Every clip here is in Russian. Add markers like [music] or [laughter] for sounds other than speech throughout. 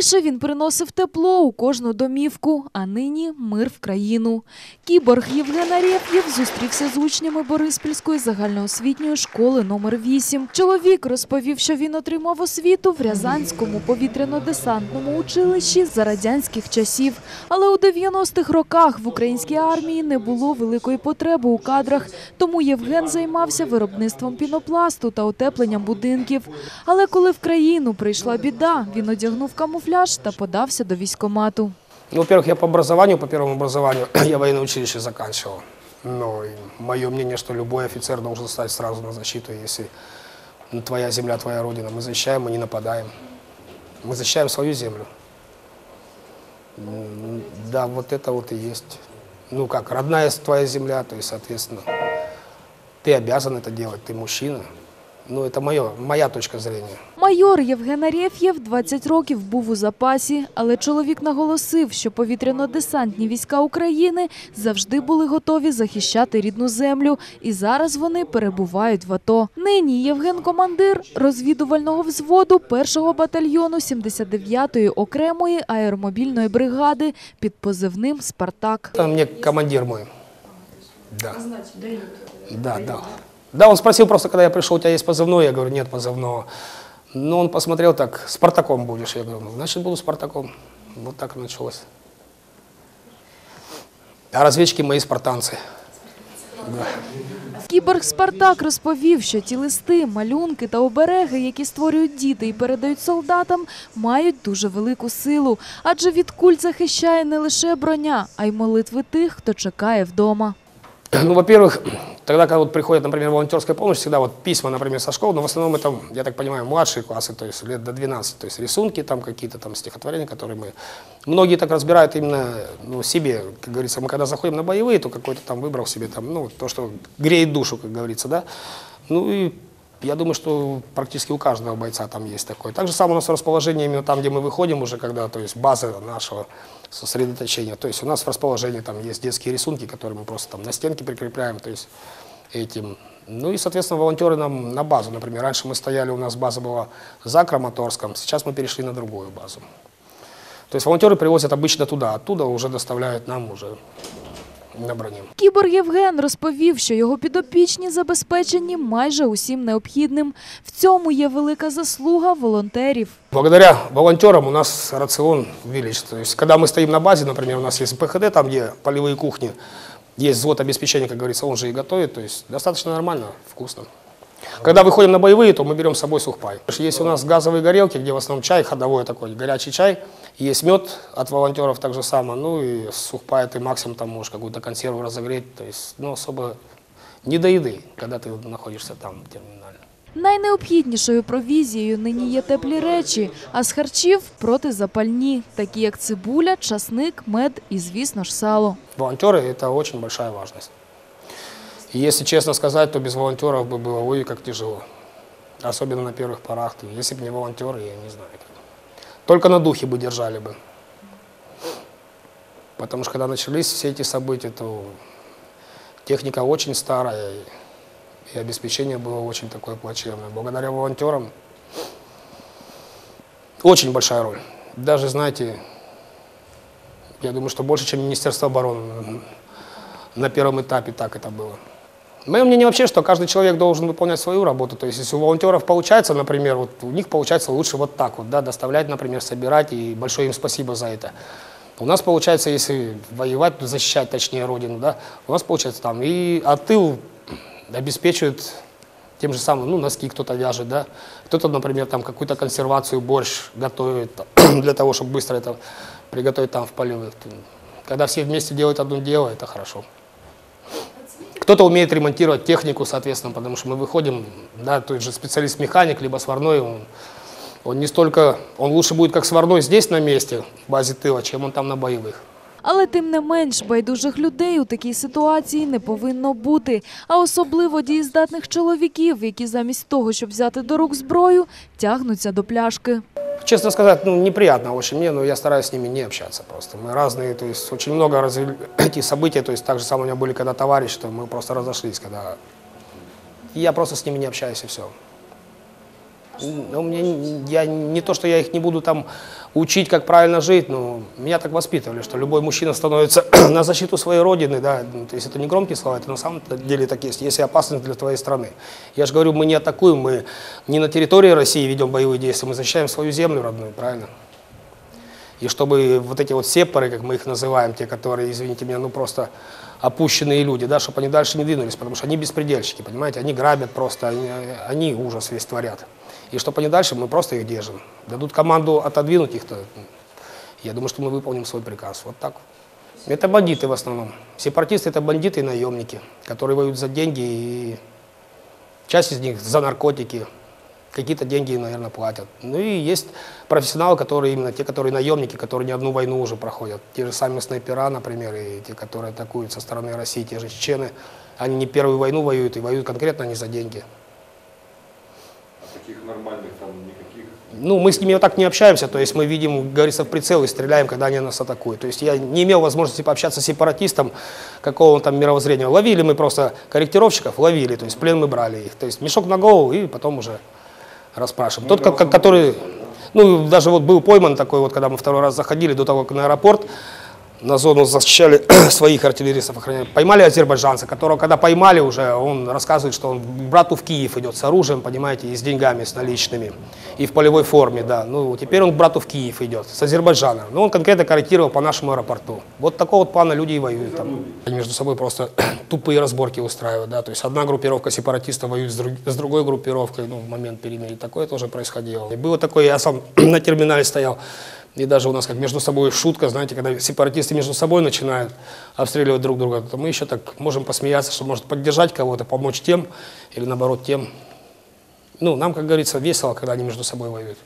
Раніше він приносив тепло у кожну домівку, а нині мир в країну. Кіборг Євген Арєф'єв зустрівся з учнями Бориспільської загальноосвітньої школи номер 8. Чоловік розповів, що він отримав освіту в Рязанському повітряно-десантному училищі за радянських часів. Але у 90-х роках в українській армії не було великої потреби у кадрах, тому Євген займався виробництвом пінопласту та утепленням будинків. Але коли в країну прийшла біда, він одягнув камуфляж та подався до військкомату. Ну, во-первых, я по образованию, по первому образованию, [clears throat] я военное училище заканчивал. Но мое мнение, что любой офицер должен стать сразу на защиту, если твоя земля, твоя родина. Мы защищаем, мы не нападаем. Мы защищаем свою землю. Да, вот это вот и есть. Ну как, родная твоя земля, то есть, соответственно, ты обязан это делать, ты мужчина. Ну, это мое, моя точка зрения. Майор Євген Арєф'єв 20 років був у запасі, але чоловік наголосив, що повітряно-десантні війська України завжди були готові захищати рідну землю, і зараз вони перебувають в АТО. Нині Євген командир розвідувального взводу 1-го батальйону 79-ї окремої аеромобільної бригади під позивним «Спартак». Это мне командир мой. Да. Да, да. Да, он спросил просто, когда я пришел, у тебя есть позывной? Я говорю, нет позывного. Но он посмотрел так, Спартаком будешь? Я говорю, ну, значит, буду Спартаком. Вот так началось. А разведчики мои спартанцы. Да. Кіборг Спартак розповів, що ті листи, малюнки та обереги, які створюють діти і передають солдатам, мають дуже велику силу, адже від куль захищає не лише броня, а й молитви тих, хто чекає вдома. Ну, во-первых, тогда, когда вот приходит, например, волонтерская помощь, всегда вот письма, например, со школы, но в основном это, я так понимаю, младшие классы, то есть лет до 12, то есть рисунки там какие-то там стихотворения, которые мы... Многие так разбирают именно ну, себе, как говорится, мы когда заходим на боевые, то какой-то там выбрал себе там, ну, то, что греет душу, как говорится, да. Ну и я думаю, что практически у каждого бойца там есть такое. Так же самое у нас расположение именно там, где мы выходим уже, когда, то есть база нашего сосредоточения. То есть у нас в расположении там есть детские рисунки, которые мы просто там на стенке прикрепляем, то есть этим. Ну и, соответственно, волонтеры нам на базу. Например, раньше мы стояли, у нас база была за Краматорском, сейчас мы перешли на другую базу. То есть волонтеры привозят обычно туда, оттуда уже доставляют нам уже На броні Кібор Євген розповів, що його підопічні забезпечені майже усім необхідним. В цьому є велика заслуга волонтерів. Благодаря волонтерам у нас раціон То есть, Коли ми стоїмо на базі, наприклад, у нас є ПХД, там є польові кухні, є звод обеспечення, як говориться, он же і готує. Тобто достатньо нормально, вкусно. Когда выходим на боевые, то мы берем с собой сухпай. Есть у нас газовые горелки, где в основном чай ходовой такой, горячий чай. Есть мед от волонтеров так же само. Ну и сухпай ты максимум там можешь какую-то консерву разогреть. То есть, ну, особо не до еды, когда ты находишься там терминально. Найнеобхіднішою провізією нині є теплі речі, а з харчів протизапальні, такі як цибуля, часник, мед і, звісно ж, сало. Волонтеры – это очень большая важность. И если честно сказать, то без волонтеров бы было ой, как тяжело. Особенно на первых порах. Если бы не волонтеры, я не знаю. Только на духе бы держали бы. Потому что когда начались все эти события, то техника очень старая, и обеспечение было очень такое плачевное. Благодаря волонтерам очень большая роль. Даже, знаете, я думаю, что больше, чем Министерство обороны на первом этапе так это было. Мое мнение вообще, что каждый человек должен выполнять свою работу. То есть, если у волонтеров получается, например, вот у них получается лучше вот так вот, да, доставлять, например, собирать, и большое им спасибо за это. У нас получается, если воевать, защищать, точнее, родину, да, у нас получается там и а тыл обеспечивает тем же самым, ну, носки кто-то вяжет, да, кто-то, например, там какую-то консервацию, борщ готовит [clears throat] для того, чтобы быстро это приготовить там в полевых. Когда все вместе делают одно дело, это хорошо. Кто-то умеет ремонтировать технику, соответственно, потому что мы выходим, да, тот же специалист-механик, либо сварной, он, он не столько, он лучше будет как сварной здесь на месте, в базе тыла, чем он там на боевых. Але тим не менш байдужих людей у такій ситуації не повинно бути, а особливо дієздатних чоловіків, які замість того, щоб взяти до рук зброю, тягнуться до пляшки. Честно сказать, ну, неприятно очень мне, но я стараюсь с ними не общаться просто. Мы разные, то есть очень много развили [clears throat] эти события, то есть так же самое у меня были, когда товарищи, что мы просто разошлись, когда... Я просто с ними не общаюсь и все. Ну, мне, я не то, что я их не буду там учить, как правильно жить, но меня так воспитывали, что любой мужчина становится [clears throat] на защиту своей родины, да, ну, то есть это не громкие слова, это на самом деле так есть, если опасность для твоей страны. Я же говорю, мы не атакуем, мы не на территории России ведем боевые действия, мы защищаем свою землю родную, правильно? И чтобы вот эти вот сепары, как мы их называем, те, которые, извините меня, ну просто опущенные люди, да, чтобы они дальше не двинулись, потому что они беспредельщики, понимаете, они грабят просто, они, они ужас весь творят. И чтобы они дальше, мы просто их держим. Дадут команду отодвинуть их, то я думаю, что мы выполним свой приказ. Вот так. Это бандиты в основном. Сепаратисты это бандиты и наемники, которые воюют за деньги, и часть из них за наркотики, какие-то деньги, наверное, платят. Ну и есть профессионалы, которые именно те, которые наемники, которые не одну войну уже проходят. Те же сами снайпера, например, и те, которые атакуют со стороны России, те же чечены. Они не первую войну воюют и воюют конкретно не за деньги. А таких нормальных там никаких? Ну, мы с ними вот так не общаемся, то есть мы видим, говорится, в прицел и стреляем, когда они нас атакуют. То есть я не имел возможности пообщаться с сепаратистом, какого там мировоззрения. Ловили мы просто корректировщиков, ловили, то есть в плен мы брали их. То есть мешок на голову и потом уже расспрашиваем. Тот, который, ну, даже вот был пойман такой вот, когда мы второй раз заходили, до того, как на аэропорт, на зону защищали [clears throat] своих артиллеристов, охраняли. Поймали азербайджанца, которого, когда поймали уже, он рассказывает, что он брату в Киев идет с оружием, понимаете, и с деньгами, с наличными, и в полевой форме, да. Ну, теперь он к брату в Киев идет, с Азербайджана. Но он конкретно корректировал по нашему аэропорту. Вот такого вот плана люди и воюют там. Они между собой просто [clears throat] тупые разборки устраивают, да. То есть одна группировка сепаратистов воюет с, друг- с другой группировкой, ну, в момент перемирия. Такое тоже происходило. И было такое, я сам [clears throat] на терминале стоял, и даже у нас как между собой шутка, знаете, когда сепаратисты между собой начинают обстреливать друг друга, то мы еще так можем посмеяться, что может поддержать кого-то, помочь тем или наоборот тем. Ну, нам, как говорится, весело, когда они между собой воюют.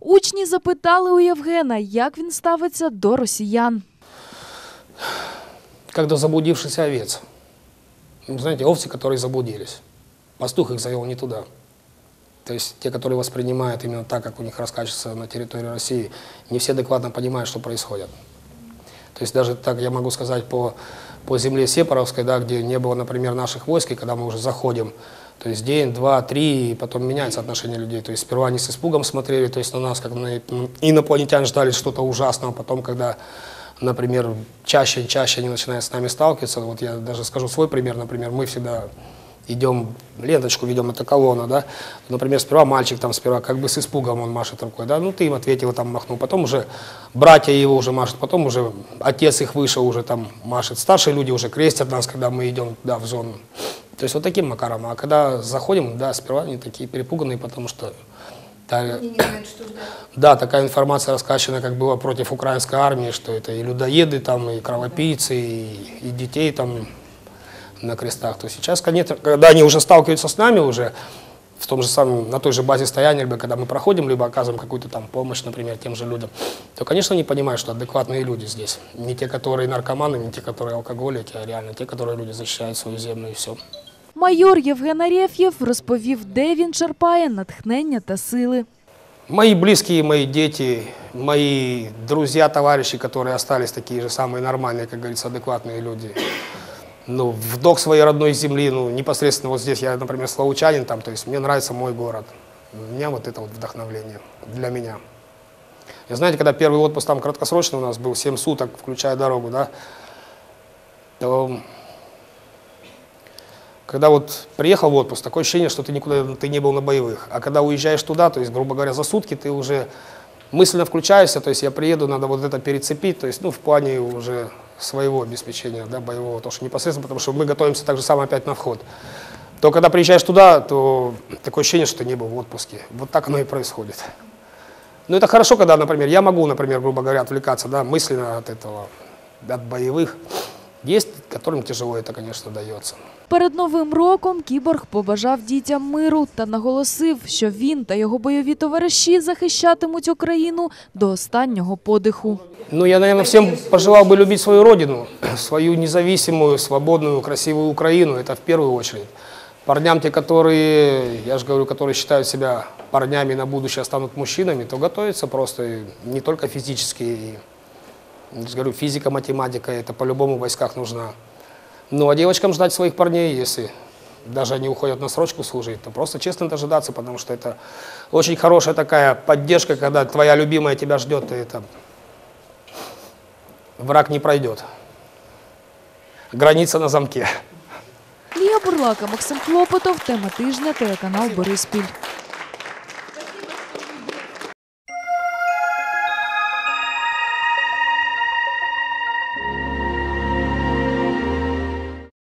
Учні запитали у Євгена, як він ставиться до росіян. Как до заблудившихся овец. Ну, знаете, овцы, которые заблудились. Пастух их завел не туда. То есть те, которые воспринимают именно так, как у них раскачивается на территории России, не все адекватно понимают, что происходит. То есть даже так я могу сказать по, по земле Сепаровской, да, где не было, например, наших войск, и когда мы уже заходим, то есть день, два, три, и потом меняется отношение людей. То есть сперва они с испугом смотрели, то есть на нас, как на инопланетян ждали что-то ужасного, потом, когда, например, чаще и чаще они начинают с нами сталкиваться, вот я даже скажу свой пример, например, мы всегда идем, ленточку ведем, это колонна, да, например, сперва мальчик там сперва как бы с испугом он машет рукой, да, ну ты им ответил, там махнул, потом уже братья его уже машут, потом уже отец их вышел уже там машет, старшие люди уже крестят нас, когда мы идем, да, в зону. То есть вот таким макаром, а когда заходим, да, сперва они такие перепуганные, потому что та- знают, что да, такая информация раскачана, как было против украинской армии, что это и людоеды, там, и кровопийцы, и, и детей там на крестах. То сейчас, конечно, когда они уже сталкиваются с нами уже, в том же самом, на той же базе стояния, либо когда мы проходим, либо оказываем какую-то там помощь, например, тем же людям, то, конечно, они понимают, что адекватные люди здесь. Не те, которые наркоманы, не те, которые алкоголики, а реально те, которые люди защищают свою землю и все. Майор Євген Арєф'єв розповів, де він черпає натхнення та сили. Мои близкие, мои дети, мои друзья, товарищи, которые остались такие же самые нормальные, как говорится, адекватные люди. Ну, вдох своей родной земли, ну, непосредственно вот здесь, я, например, славучанин там, то есть мне нравится мой город. У меня вот это вот вдохновление для меня. И знаете, когда первый отпуск там краткосрочный у нас был, 7 суток, включая дорогу, да, то когда вот приехал в отпуск, такое ощущение, что ты никуда ты не был на боевых. А когда уезжаешь туда, то есть, грубо говоря, за сутки ты уже мысленно включаешься, то есть я приеду, надо вот это перецепить, то есть, ну, в плане уже своего обеспечения, да, боевого, то, что непосредственно, потому что мы готовимся так же самое опять на вход. То, когда приезжаешь туда, то такое ощущение, что ты не был в отпуске. Вот так оно и происходит. Ну, это хорошо, когда, например, я могу, например, грубо говоря, отвлекаться, да, мысленно от этого, от боевых. Есть, которым тяжело это, конечно, дается. Перед новим роком кіборг побажав дітям миру та наголосив, що він та його бойові товариші захищатимуть Україну до останнього подиху. Ну, я, наверное, всем пожелал бы любить свою родину, [clears throat] свою независимую, свободную, красивую Украину. Это в первую очередь. Парням, те, которые, я же говорю, которые считают себя парнями и на будущее станут мужчинами, то готовиться просто и не только физически. Говорю, физика, математика, это по-любому в войсках нужна. Ну, а девочкам ждать своих парней, если даже они уходят на срочку служить, то просто честно дожидаться, потому что это очень хорошая такая поддержка, когда твоя любимая тебя ждет, и это враг не пройдет. Граница на замке. Лія Бурлака, Максим Клопотов. Тема тижня. Телеканал Бориспіль.